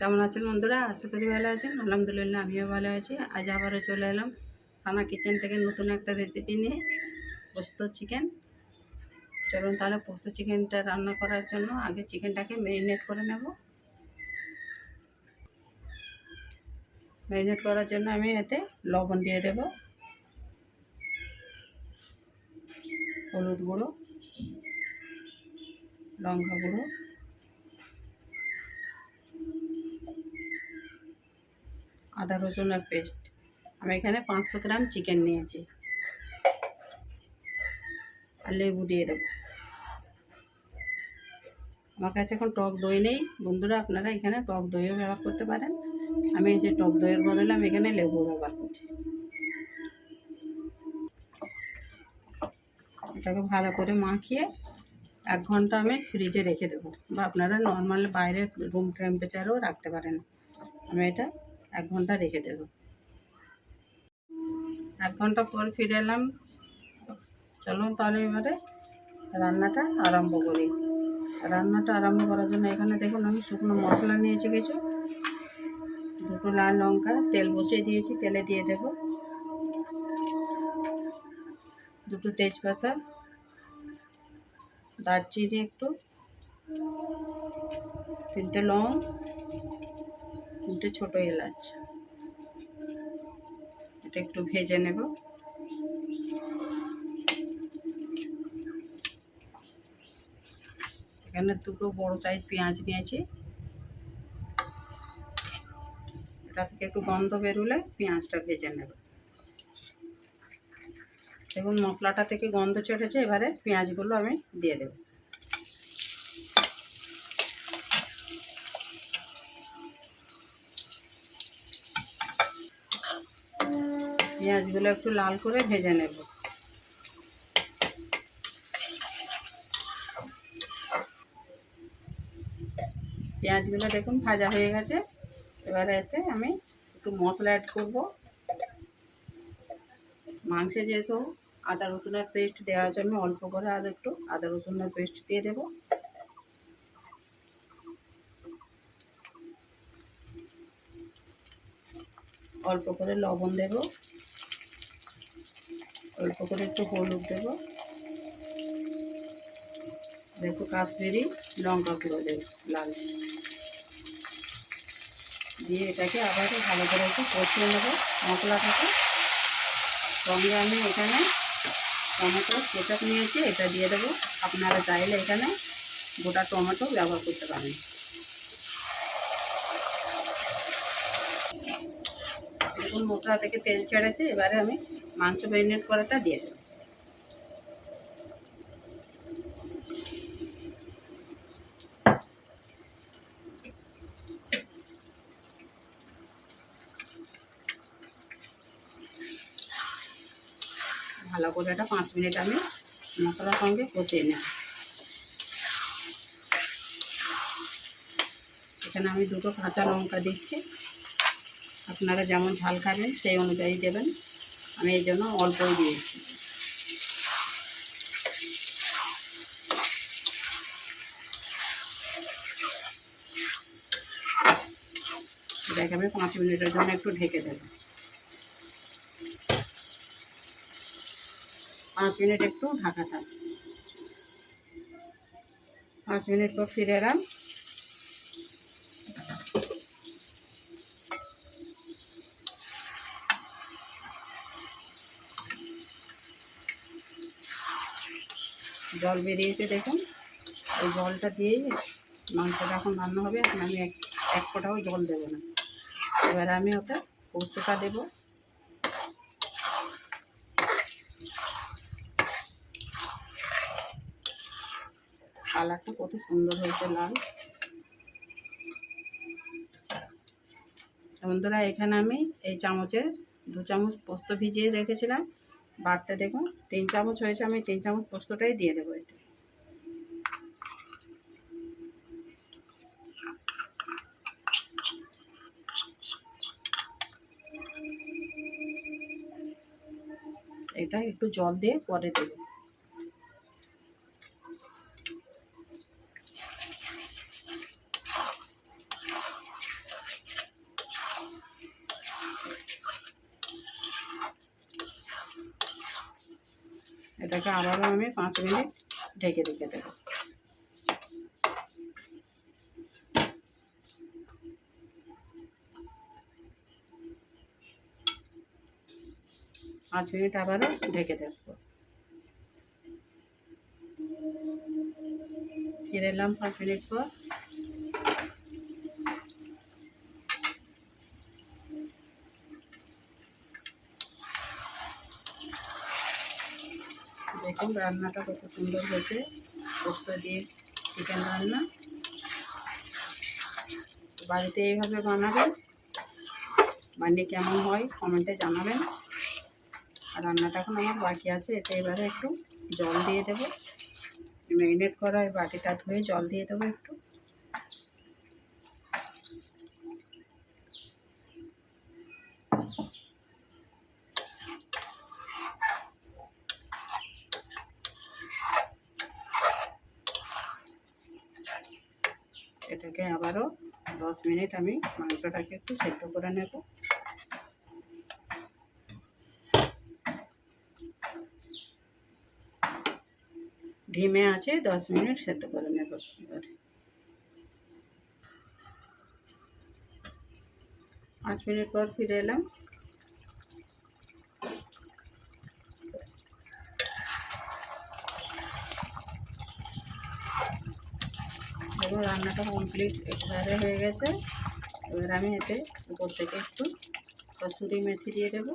কেমন আছেন বন্ধুরা? আশা করি ভালো আছেন। আলহামদুলিল্লাহ, আমিও ভালো আছি। আজ আবারও চলে এলাম সানা কিচেন থেকে নতুন একটা রেসিপি নিয়ে পোস্ত চিকেন চলুন তাহলে পোস্ত চিকেনটা রান্না করার জন্য আগে চিকেনটাকে ম্যারিনেট করে নেব। ম্যারিনেট করার জন্য আমি এতে লবণ দিয়ে দেব। হলুদ গুঁড়ো, লঙ্কা গুঁড়ো আদা রসুনের পেস্ট। আমি এখানে পাঁচশো গ্রাম চিকেন নিয়েছি। আর লেবু দিয়ে দেবো। আমার কাছে এখন টক দই নেই। বন্ধুরা, আপনারা এখানে টক দইও ব্যবহার করতে পারেন। আমি এই যে টক দইয়ের বদলে আমি এখানে লেবু ব্যবহার করছি। এটাকে ভালো করে মাখিয়ে এক ঘণ্টা আমি ফ্রিজে রেখে দেবো। বা আপনারা নর্মাল বাইরে রুম টেম্পারেচারেও রাখতে পারেন। আমি এটা এক ঘণ্টা রেখে দেবো। এক ঘণ্টা পর ফিরে এলাম। চলুন তাহলে এবারে রান্নাটা আরম্ভ করি। রান্নাটা আরম্ভ করার জন্য এখানে দেখুন আমি শুকনো মশলা নিয়েছি কিছু দুটো লাল লঙ্কা, তেল বসিয়ে দিয়েছি, তেলে দিয়ে দেব। দুটো তেজপাতা, দারচিনি একটু, তিনটে লং তিনটে ছোটো এলাচ। এটা একটু ভেজে নেব। এখানে দুটো বড় সাইজ পেঁয়াজ নিয়েছি। এটা থেকে একটু গন্ধ বেরোলে পেঁয়াজটা ভেজে নেব। দেখুন মশলাটা থেকে গন্ধ ছেড়েছে এবারে পেঁয়াজগুলো আমি দিয়ে দেব। পেঁয়াজগুলো একটু লাল করে ভেজে নেব। পেঁয়াজগুলো দেখুন ভাজা হয়ে গেছে। এবারে এতে আমি একটু মশলা অ্যাড করব। মাংসে যেহেতু আদা রসুনের পেস্ট দেওয়ার জন্য অল্প করে আর একটু আদা রসুনের পেস্ট দিয়ে দেব। অল্প করে লবণ দেব। অল্প করে একটু হলুদ দেব। একটু কাশ্মীরি লঙ্কা গুঁড়ো দেব, লাল। দিয়ে এটাকে আবার ভালো করে একটু কষিয়ে নেব মশলাটাকে। সঙ্গে আমি এখানে টমেটো কেচাপ নিয়েছি, এটা দিয়ে দেবো। আপনারা চাইলে এখানে গোটা টমেটো ব্যবহার করতে পারেন। দেখুন মশলা থেকে তেল ছেড়েছে, এবারে আমি মাংস ম্যারিনেট করাটা দিয়ে দেবো। ভালো করে এটা পাঁচ মিনিট আমি মশলার সঙ্গে কষিয়ে নেব। এখানে আমি দুটো কাঁচা লঙ্কা দিচ্ছি। আপনারা যেমন ঝাল খাবেন সেই অনুযায়ী দেবেন। আমি এই জন্য অল্পই দিয়েছি। এটাকে আমি পাঁচ মিনিটের জন্য একটু ঢেকে দেবো। পাঁচ মিনিট একটু ঢাকা থাক পাঁচ মিনিট পর ফিরে এলাম। জল বেরিয়েছে দেখুন। ওই জলটা দিয়েই মাংসটা এখন রান্না হবে, এখন আমি এক এক ফোঁটাও জল দেবো না। এবারে আমি ওকে পোস্তটা দেবো। কালারটা কত সুন্দর হয়েছে লাল। বন্ধুরা, এখানে আমি এই চামচের দু চামচ পোস্ত ভিজিয়ে রেখেছিলাম। বাড়তে দেখুন, তিন চামচ হয়েছে, আমি তিন চামচ পোস্তটাই দিয়ে দেবো এতে। এটা একটু জল দিয়ে পরে দেবো। এটাকে আবারও আমি পাঁচ মিনিট ঢেকে রেখে দেব। পাঁচ মিনিট আবারও ঢেকে দেব। ফিরে এলাম পাঁচ মিনিট পর। দেখুন, রান্নাটা কত সুন্দর হয়েছে। পোস্ত দিয়ে চিকেন রান্না। বাড়িতে এইভাবে বানাবেন? বানিয়ে কেমন হয় কমেন্টে জানাবেন। আর রান্নাটা এখন আমার বাকি আছে, এতে এবারে একটু জল দিয়ে দেবো। ম্যারিনেট করা ওই বাটিটা ধুয়ে জল দিয়ে দেবো একটু। এটাকে আবারও দশ মিনিট আমি মাংসটাকে একটু সেদ্ধ করে নেব। ঢিমে আছে দশ মিনিট সেদ্ধ করে নেব পাঁচ মিনিট পর ফিরে এলাম। এবার রান্নাটা কমপ্লিট একেবারে হয়ে গেছে। এবার আমি এতে উপর থেকে একটু কসুরি মেথি দিয়ে দেবো।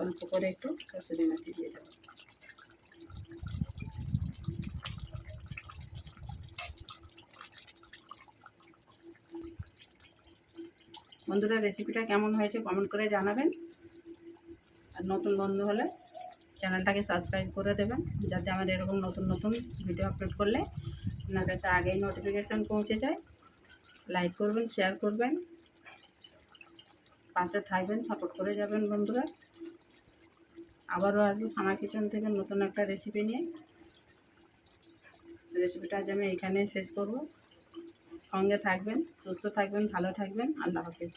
অল্প করে একটু কসুরি মেথি দিয়ে দেবো। বন্ধুরা রেসিপিটা কেমন হয়েছে কমেন্ট করে জানাবেন। আর নতুন বন্ধু হলে চ্যানেলটাকে সাবস্ক্রাইব করে দেবেন, যাতে আমার এরকম নতুন নতুন ভিডিও আপলোড করলে আপনার কাছে আগেই নোটিফিকেশান পৌঁছে যায়। লাইক করবেন শেয়ার করবেন, পাশে থাকবেন সাপোর্ট করে যাবেন বন্ধুরা। আবারও আসব সানা কিচেন থেকে নতুন একটা রেসিপি নিয়ে। রেসিপিটা আজ আমি এখানে শেষ করব। সঙ্গে থাকবেন, সুস্থ থাকবেন, ভালো থাকবেন। আল্লাহ হাফিজ।